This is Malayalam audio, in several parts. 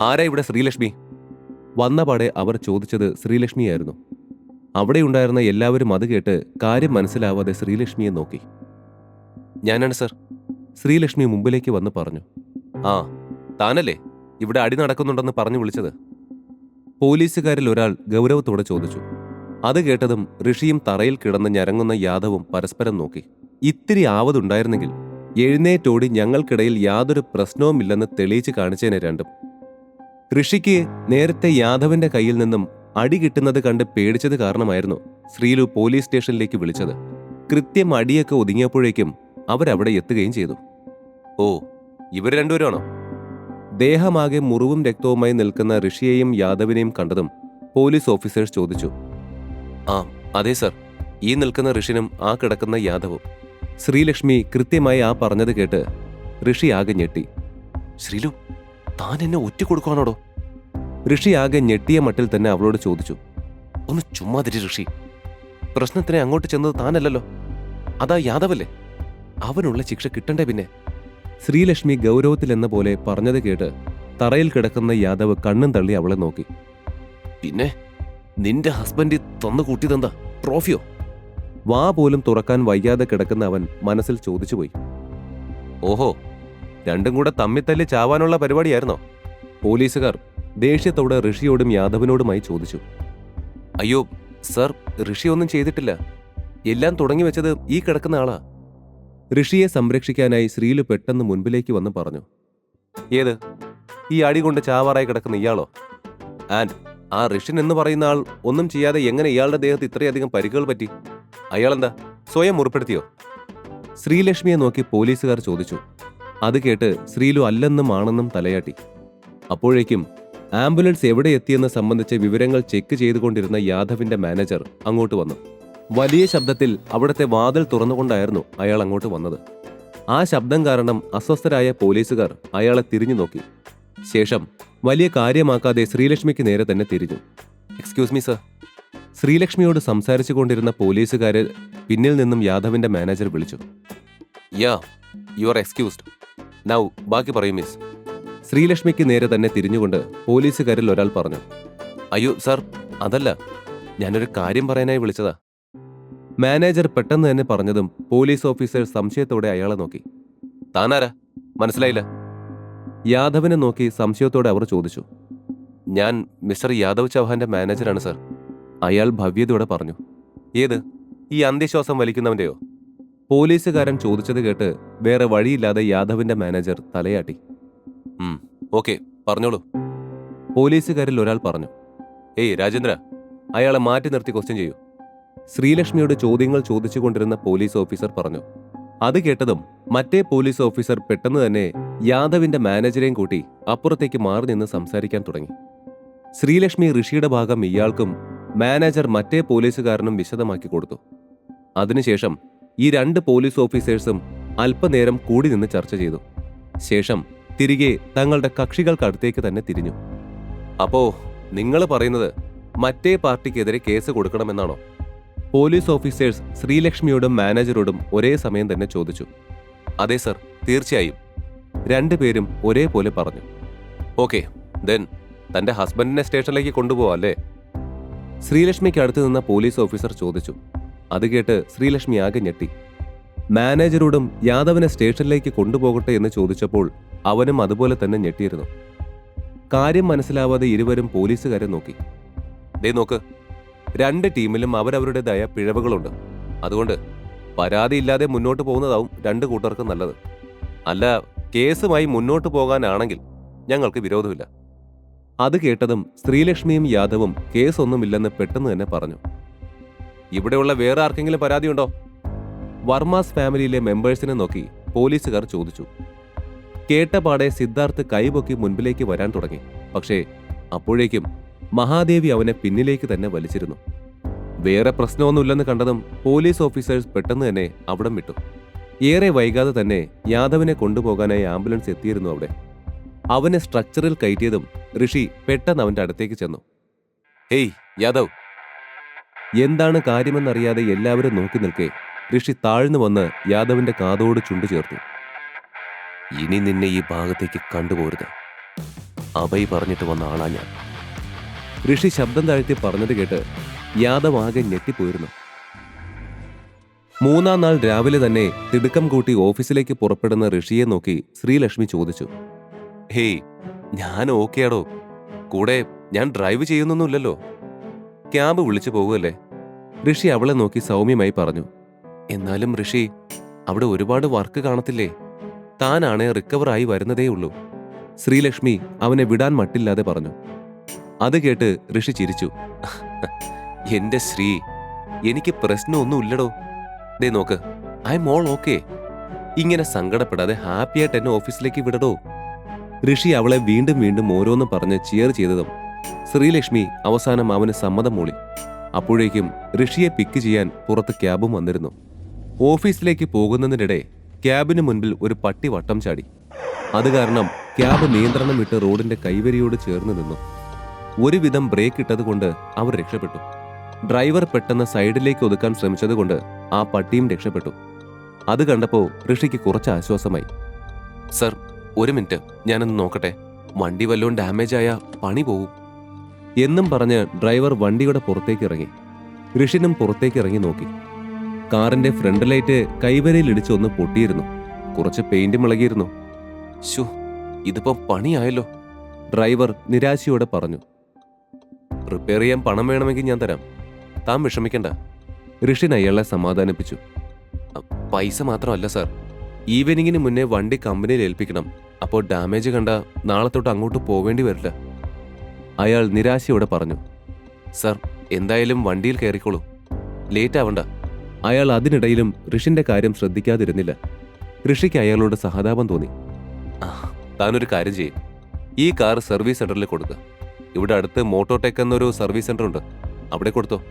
ആരാ ഇവിടെ ശ്രീലക്ഷ്മി? വന്ന പാടെ അവർ ചോദിച്ചത് ശ്രീലക്ഷ്മിയായിരുന്നു. അവിടെ ഉണ്ടായിരുന്ന എല്ലാവരും അത് കേട്ട് കാര്യം മനസ്സിലാവാതെ ശ്രീലക്ഷ്മിയെ നോക്കി. ഞാനാണ് സർ. ശ്രീലക്ഷ്മി മുമ്പിലേക്ക് വന്ന് പറഞ്ഞു. ആ താനല്ലേ? ഇവിടെ അടി നടക്കുന്നുണ്ടെന്ന് പറഞ്ഞു വിളിച്ചത്. പോലീസുകാരിൽ ഒരാൾ ഗൗരവത്തോടെ ചോദിച്ചു. അത് കേട്ടതും ഋഷിയും തറയിൽ കിടന്ന് ഞരങ്ങുന്ന യാദവും പരസ്പരം നോക്കി. ഇത്തിരി ആവതുണ്ടായിരുന്നെങ്കിൽ എഴുന്നേറ്റോടി ഞങ്ങൾക്കിടയിൽ യാതൊരു പ്രശ്നവുമില്ലെന്ന് തെളിയിച്ച് കാണിച്ചേനെ രണ്ടും. ഋഷിക്ക് നേരത്തെ യാദവിന്റെ കയ്യിൽ നിന്നും അടി കിട്ടുന്നത് കണ്ട് പേടിച്ചത് കാരണമായിരുന്നു ശ്രീലു പോലീസ് സ്റ്റേഷനിലേക്ക് വിളിച്ചത്. കൃത്യം അടിയൊക്കെ ഒതുങ്ങിയപ്പോഴേക്കും അവരവിടെ എത്തുകയും ചെയ്തു. ഓ ഇവർ രണ്ടുപേരാണോ? ദേഹമാകെ മുറിവും രക്തവുമായി നിൽക്കുന്ന ഋഷിയെയും യാദവിനെയും കണ്ടതും പോലീസ് ഓഫീസേഴ്സ് ചോദിച്ചു. ആ അതെ സർ. ഈ നിൽക്കുന്ന ഋഷിനും ആ കിടക്കുന്ന യാദവും. ശ്രീലക്ഷ്മി കൃത്യമായി ആ പറഞ്ഞത് കേട്ട് ഋഷി ആകെ ഞെട്ടി. ശ്രീലു താൻ എന്നെ ഒറ്റ കൊടുക്കുവാണോടോ? ഋഷി ആകെ ഞെട്ടിയ മട്ടിൽ തന്നെ അവളോട് ചോദിച്ചു. ഒന്ന് ചുമ്മാതിരി ഋഷി. പ്രശ്നത്തിനെ അങ്ങോട്ട് ചെന്നത് താനല്ലല്ലോ. അതാ യാദവല്ലേ? അവനുള്ള ശിക്ഷ കിട്ടണ്ടേ പിന്നെ? ശ്രീലക്ഷ്മി ഗൗരവത്തിൽ എന്ന പോലെ പറഞ്ഞത് കേട്ട് തറയിൽ കിടക്കുന്ന യാദവ് കണ്ണും തള്ളി അവളെ നോക്കി. പിന്നെ നിന്റെ ഹസ്ബൻഡ് തന്നു കൂട്ടിയതെന്താ? ട്രോഫിയോ? വാ പോലും തുറക്കാൻ വയ്യാതെ കിടക്കുന്ന അവൻ മനസ്സിൽ ചോദിച്ചുപോയി. ഓഹോ രണ്ടും കൂടെ തമ്മിത്തല്ലി ചാവാനുള്ള പരിപാടിയായിരുന്നോ? പോലീസുകാർ ദേഷ്യത്തോടെ ഋഷിയോടും യാദവിനോടുമായി ചോദിച്ചു. അയ്യോ സർ ഋഷി ഒന്നും ചെയ്തിട്ടില്ല. എല്ലാം തുടങ്ങി വെച്ചത് ഈ കിടക്കുന്ന ആളാ. ഋഷിയെ സംരക്ഷിക്കാനായി ശ്രീലു പെട്ടെന്ന് മുൻപിലേക്ക് വന്ന് പറഞ്ഞു. ഏത്? ഈ അടി കൊണ്ട് ചാവാറായി കിടക്കുന്ന ഇയാളോ? ആൻഡ് ആ ഋഷിൻ എന്ന് പറയുന്ന ആൾ ഒന്നും ചെയ്യാതെ എങ്ങനെ ഇയാളുടെ ദേഹത്ത് ഇത്രയധികം പരിക്കുകൾ പറ്റി? അയാളെന്താ സ്വയം മുറിപ്പെടുത്തിയോ? ശ്രീലക്ഷ്മിയെ നോക്കി പോലീസുകാർ ചോദിച്ചു. അത് കേട്ട് ശ്രീലു അല്ലെന്നും ആണെന്നും തലയാട്ടി. അപ്പോഴേക്കും ആംബുലൻസ് എവിടെ എത്തിയെന്ന് സംബന്ധിച്ച വിവരങ്ങൾ ചെക്ക് ചെയ്തുകൊണ്ടിരുന്ന യാദവിന്റെ മാനേജർ അങ്ങോട്ട് വന്നു. വലിയ ശബ്ദത്തിൽ അവിടുത്തെ വാതിൽ തുറന്നുകൊണ്ടായിരുന്നു അയാൾ അങ്ങോട്ട് വന്നത്. ആ ശബ്ദം കാരണം അസ്വസ്ഥരായ പോലീസുകാർ അയാളെ തിരിഞ്ഞു നോക്കി. ശേഷം വലിയ കാര്യമാക്കാതെ ശ്രീലക്ഷ്മിക്ക് നേരെ തന്നെ തിരിഞ്ഞു. എക്സ്ക്യൂസ് മീ സർ ശ്രീലക്ഷ്മിയോട് സംസാരിച്ചു കൊണ്ടിരുന്ന പോലീസുകാരെ പിന്നിൽ നിന്നും യാദവിന്റെ മാനേജർ വിളിച്ചു. Yeah you are excused now ബാക്കി പറയും മിസ് ശ്രീലക്ഷ്മിക്ക് നേരെ തന്നെ തിരിഞ്ഞുകൊണ്ട് പോലീസുകാരിൽ ഒരാൾ പറഞ്ഞു അയ്യോ സാർ അതല്ല. ഞാനൊരു കാര്യം പറയാനായി വിളിച്ചതാ. മാനേജർ പെട്ടെന്ന് തന്നെ പറഞ്ഞതും പോലീസ് ഓഫീസർ സംശയത്തോടെ അയാളെ നോക്കി. താനാരാ? മനസ്സിലായില്ല. യാദവിനെ നോക്കി സംശയത്തോടെ അവർ ചോദിച്ചു ഞാൻ മിസ്റ്റർ യാദവ് ചൗഹാന്റെ മാനേജറാണ് സർ അയാൾ ഭവ്യതയോടെ പറഞ്ഞു ഏത്? ഈ അന്ത്യശ്വാസം വലിക്കുന്നവന്റെയോ? പോലീസുകാരൻ ചോദിച്ചത് കേട്ട് വേറെ വഴിയില്ലാതെ യാദവിന്റെ മാനേജർ തലയാട്ടി. ഓക്കെ പറഞ്ഞോളൂ. പോലീസുകാരിൽ ഒരാൾ പറഞ്ഞു ഏയ് രാജേന്ദ്ര അയാളെ മാറ്റി നിർത്തി ക്വസ്റ്റ്യൻ ചെയ്യൂ. ശ്രീലക്ഷ്മിയോട് ചോദ്യങ്ങൾ ചോദിച്ചുകൊണ്ടിരുന്ന പോലീസ് ഓഫീസർ പറഞ്ഞു അത് കേട്ടതും മറ്റേ പോലീസ് ഓഫീസർ പെട്ടെന്ന് തന്നെ യാദവിന്റെ മാനേജരെയും കൂട്ടി അപ്പുറത്തേക്ക് മാറി നിന്ന് സംസാരിക്കാൻ തുടങ്ങി. ശ്രീലക്ഷ്മി ഋഷിയുടെ ഭാഗം ഇയാൾക്കും മാനേജർ മറ്റേ പോലീസുകാരനും വിശദമാക്കി കൊടുത്തു. അതിനുശേഷം ഈ രണ്ട് പോലീസ് ഓഫീസേഴ്സും അല്പനേരം കൂടി നിന്ന് ചർച്ച ചെയ്തു. ശേഷം തിരികെ തങ്ങളുടെ കക്ഷികൾക്കടുത്തേക്ക് തന്നെ തിരിഞ്ഞു. അപ്പോ നിങ്ങൾ പറയുന്നത് മറ്റേ പാർട്ടിക്കെതിരെ കേസ് കൊടുക്കണമെന്നാണോ? പോലീസ് ഓഫീസേഴ്സ് ശ്രീലക്ഷ്മിയോടും മാനേജറോടും ഒരേ സമയം തന്നെ ചോദിച്ചു. അതെ സർ തീർച്ചയായും. രണ്ടുപേരും ഒരേപോലെ പറഞ്ഞു. ഓക്കെ ദെൻ തന്റെ ഹസ്ബൻഡിനെ സ്റ്റേഷനിലേക്ക് കൊണ്ടുപോവാ അല്ലേ? ശ്രീലക്ഷ്മിക്ക് അടുത്ത് നിന്ന പോലീസ് ഓഫീസർ ചോദിച്ചു. അത് കേട്ട് ശ്രീലക്ഷ്മി ആകെ ഞെട്ടി. മാനേജരോടും യാദവനെ സ്റ്റേഷനിലേക്ക് കൊണ്ടുപോകട്ടെ എന്ന് ചോദിച്ചപ്പോൾ അവനും അതുപോലെ തന്നെ ഞെട്ടിയിരുന്നു. കാര്യം മനസ്സിലാവാതെ ഇരുവരും പോലീസുകാരെ നോക്കി. ദേ നോക്ക് രണ്ട് ടീമിലും അവരവരുടേതായ പിഴവുകളുണ്ട്. അതുകൊണ്ട് പരാതിയില്ലാതെ മുന്നോട്ട് പോകുന്നതാവും രണ്ട് കൂട്ടർക്കും നല്ലത്. അല്ല കേസുമായി മുന്നോട്ട് പോകാനാണെങ്കിൽ ഞങ്ങൾക്ക് വിരോധമില്ല. അത് കേട്ടതും ശ്രീലക്ഷ്മിയും യാദവും കേസൊന്നുമില്ലെന്ന് പെട്ടെന്ന് തന്നെ പറഞ്ഞു. ഇവിടെയുള്ള വേറെ ആർക്കെങ്കിലും പരാതിയുണ്ടോ? വർമാസ് ഫാമിലിയിലെ മെമ്പേഴ്സിനെ നോക്കി പോലീസുകാർ ചോദിച്ചു. കേട്ടപാടെ സിദ്ധാർത്ഥ് കൈപൊക്കി മുൻപിലേക്ക് വരാൻ തുടങ്ങി. പക്ഷേ അപ്പോഴേക്കും മഹാദേവി അവനെ പിന്നിലേക്ക് തന്നെ വലിച്ചിരുന്നു. വേറെ പ്രശ്നമൊന്നുമില്ലെന്ന് കണ്ടതും പോലീസ് ഓഫീസേഴ്സ് പെട്ടെന്ന് തന്നെ അവിടം വിട്ടു. ഏറെ വൈകാതെ തന്നെ യാദവിനെ കൊണ്ടുപോകാനായി ആംബുലൻസ് എത്തിയിരുന്നു അവിടെ. അവനെ സ്ട്രക്ചറിൽ കയറ്റിയതും ഋഷി പെട്ടെന്ന് അവന്റെ അടുത്തേക്ക് ചെന്നു. ഹേയ് യാദവ് എന്താണ് കാര്യമെന്നറിയാതെ എല്ലാവരും നോക്കി നിൽക്കെ ഋഷി താഴ്ന്നു വന്ന് യാദവിന്റെ കാതോട് ചുണ്ടു ചേർത്തു. ഇനി നിന്നെ ഈ ഭാഗത്തേക്ക് കണ്ടുപോരുത്. അഭയ് പറഞ്ഞിട്ട് വന്ന ആളാ ഞാൻ. ഋഷി ശബ്ദം താഴ്ത്തി പറഞ്ഞത് കേട്ട് യാദവ് ആകെ ഞെട്ടിപ്പോയിരുന്നു. മൂന്നാം നാൾ രാവിലെ തന്നെ തിടുക്കം കൂട്ടി ഓഫീസിലേക്ക് പുറപ്പെടുന്ന ഋഷിയെ നോക്കി ശ്രീലക്ഷ്മി ചോദിച്ചു. ഹേയ് ഞാൻ ഓക്കെയാടോ? കൂടെ ഞാൻ ഡ്രൈവ് ചെയ്യുന്നൊന്നുമില്ലല്ലോ? ക്യാബ് വിളിച്ചു പോകുമല്ലേ ഋഷി അവളെ നോക്കി സൗമ്യമായി പറഞ്ഞു എന്നാലും ഋഷി അവിടെ ഒരുപാട് വർക്ക് കാണത്തില്ലേ? താനാണ് റിക്കവറായി വരുന്നതേയുള്ളൂ. ശ്രീലക്ഷ്മി അവനെ വിടാൻ മട്ടില്ലാതെ പറഞ്ഞു. അത് കേട്ട് ഋഷി ചിരിച്ചു. എന്റെ ശ്രീ എനിക്ക് പ്രശ്നമൊന്നുമില്ലടോ. ദേ നോക്ക് ഐ എം ഓൾ ഓക്കെ. ഇങ്ങനെ സങ്കടപ്പെടാതെ ഹാപ്പിയായിട്ട് എന്നെ ഓഫീസിലേക്ക് വിടടോ. ഋഷി അവളെ വീണ്ടും വീണ്ടും ഓരോന്നും പറഞ്ഞ് ചിയർ ചെയ്തതും ശ്രീലക്ഷ്മി അവസാനം അവന് സമ്മതം മൂളി. അപ്പോഴേക്കും ഋഷിയെ പിക്ക് ചെയ്യാൻ പുറത്ത് ക്യാബും വന്നിരുന്നു. ഓഫീസിലേക്ക് പോകുന്നതിനിടെ ക്യാബിന് മുൻപിൽ ഒരു പട്ടി വട്ടം ചാടി. അത് കാരണം ക്യാബ് നിയന്ത്രണം വിട്ട് റോഡിന്റെ കൈവരിയോട് ചേർന്ന് നിന്നു. ഒരുവിധം ബ്രേക്ക് ഇട്ടതുകൊണ്ട് അവർ രക്ഷപ്പെട്ടു. ഡ്രൈവർ പെട്ടെന്ന് സൈഡിലേക്ക് ഒതുക്കാൻ ശ്രമിച്ചതുകൊണ്ട് ആ പട്ടിയും രക്ഷപ്പെട്ടു. അത് കണ്ടപ്പോൾ ഋഷിക്ക് കുറച്ച് ആശ്വാസമായി. സർ ഒരു മിനിറ്റ്. ഞാനൊന്ന് നോക്കട്ടെ. വണ്ടി വല്ലതും ഡാമേജ് ആയ പണി പോവും. എന്നും പറഞ്ഞ് ഡ്രൈവർ വണ്ടിയുടെ പുറത്തേക്ക് ഇറങ്ങി ഋഷിനും പുറത്തേക്ക് ഇറങ്ങി നോക്കി. കാറിന്റെ ഫ്രണ്ട് ലൈറ്റ് കൈവരയിൽ ഇടിച്ചൊന്ന് പൊട്ടിയിരുന്നു. കുറച്ച് പെയിന്റ് മുളകിയിരുന്നു. ശു ഇതിപ്പോ പണിയായല്ലോ. ഡ്രൈവർ നിരാശയോടെ പറഞ്ഞു. റിപ്പയർ ചെയ്യാൻ പണം വേണമെങ്കിൽ ഞാൻ തരാം. താൻ വിഷമിക്കണ്ട. ഋഷിൻ അയാളെ സമാധാനിപ്പിച്ചു. പൈസ മാത്രമല്ല സാർ. ഈവനിങ്ങിന് മുന്നേ വണ്ടി കമ്പനിയിൽ ഏൽപ്പിക്കണം. അപ്പോൾ ഡാമേജ് കണ്ട നാളെ തൊട്ട് അങ്ങോട്ട് പോവേണ്ടി വരില്ല. അയാൾ നിരാശയോടെ പറഞ്ഞു സർ എന്തായാലും വണ്ടിയിൽ കയറിക്കോളൂ. ലേറ്റ് ആവണ്ട. അയാൾ അതിനിടയിലും ഋഷിന്റെ കാര്യം ശ്രദ്ധിക്കാതിരുന്നില്ല. ഋഷിക്ക് അയാളോട് സഹതാപം തോന്നി. "ആ, താനൊരു കാര്യം ചെയ്യും. ഈ കാർ സർവീസ് സെന്ററിൽ കൊടുക്കുക ഇവിടെ അടുത്ത് മോട്ടോടെക് എന്നൊരു സർവീസ് സെന്റർ ഉണ്ട് അവിടെ കൊടുത്തോ.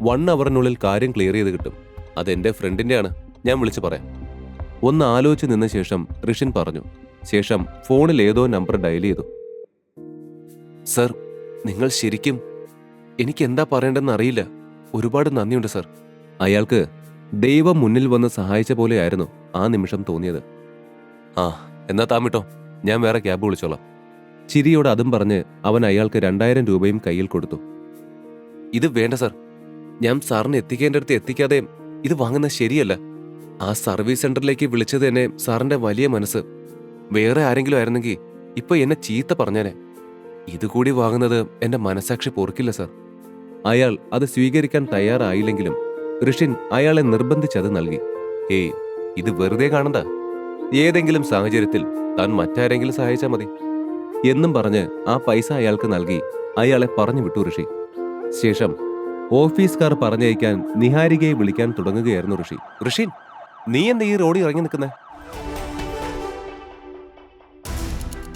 വൺ അവറിനുള്ളിൽ കാര്യം ക്ലിയർ ചെയ്ത് കിട്ടും. അത് അതെന്റെ ഫ്രണ്ടിന്റെയാണ്. ഞാൻ വിളിച്ചു പറയാം. ഒന്ന് ആലോചിച്ച് നിന്ന ശേഷം ഋഷിൻ പറഞ്ഞു. ശേഷം ഫോണിൽ ഏതോ നമ്പർ ഡയൽ ചെയ്തു. സർ നിങ്ങൾ ശരിക്കും എനിക്ക് എന്താ പറയേണ്ടെന്ന് അറിയില്ല. ഒരുപാട് നന്ദിയുണ്ട് സർ. അയാൾക്ക് ദൈവം മുന്നിൽ വന്ന് സഹായിച്ച പോലെയായിരുന്നു ആ നിമിഷം തോന്നിയത്. ആ എന്നാ താമിട്ടോ ഞാൻ വേറെ ക്യാബ് വിളിച്ചോളാം. ചിരിയോട് അതും പറഞ്ഞ് അവൻ അയാൾക്ക് രണ്ടായിരം രൂപയും കയ്യിൽ കൊടുത്തു. ഇത് വേണ്ട സർ. ഞാൻ സാറിന് എത്തിക്കേണ്ടടുത്ത് എത്തിക്കാതെ ഇത് വാങ്ങുന്നത് ശരിയല്ല. ആ സർവീസ് സെന്ററിലേക്ക് വിളിച്ചത് തന്നെ സാറിന്റെ വലിയ മനസ്സ്. വേറെ ആരെങ്കിലും ആയിരുന്നെങ്കിൽ ഇപ്പൊ എന്നെ ചീത്ത പറഞ്ഞേനെ. ഇതുകൂടി വാങ്ങുന്നത് എന്റെ മനസാക്ഷി പൊറുക്കില്ല സർ. അയാൾ അത് സ്വീകരിക്കാൻ തയ്യാറായില്ലെങ്കിലും ഋഷിൻ അയാളെ നിർബന്ധിച്ചത് നൽകി. ഏയ് ഇത് വെറുതെ കാണണ്ട. ഏതെങ്കിലും സാഹചര്യത്തിൽ താൻ മറ്റാരെങ്കിലും സഹായിച്ചാൽ മതി. എന്നും പറഞ്ഞ് ആ പൈസ അയാൾക്ക് നൽകി. അയാളെ പറഞ്ഞു വിട്ടു ഋഷി. ശേഷം ഓഫീസുകാർ പറഞ്ഞയക്കാൻ നിഹാരികയെ വിളിക്കാൻ തുടങ്ങുകയായിരുന്നു ഋഷി. ഋഷിൻ നീ എന്താ ഈ റോഡിൽ ഇറങ്ങി നിൽക്കുന്നേ?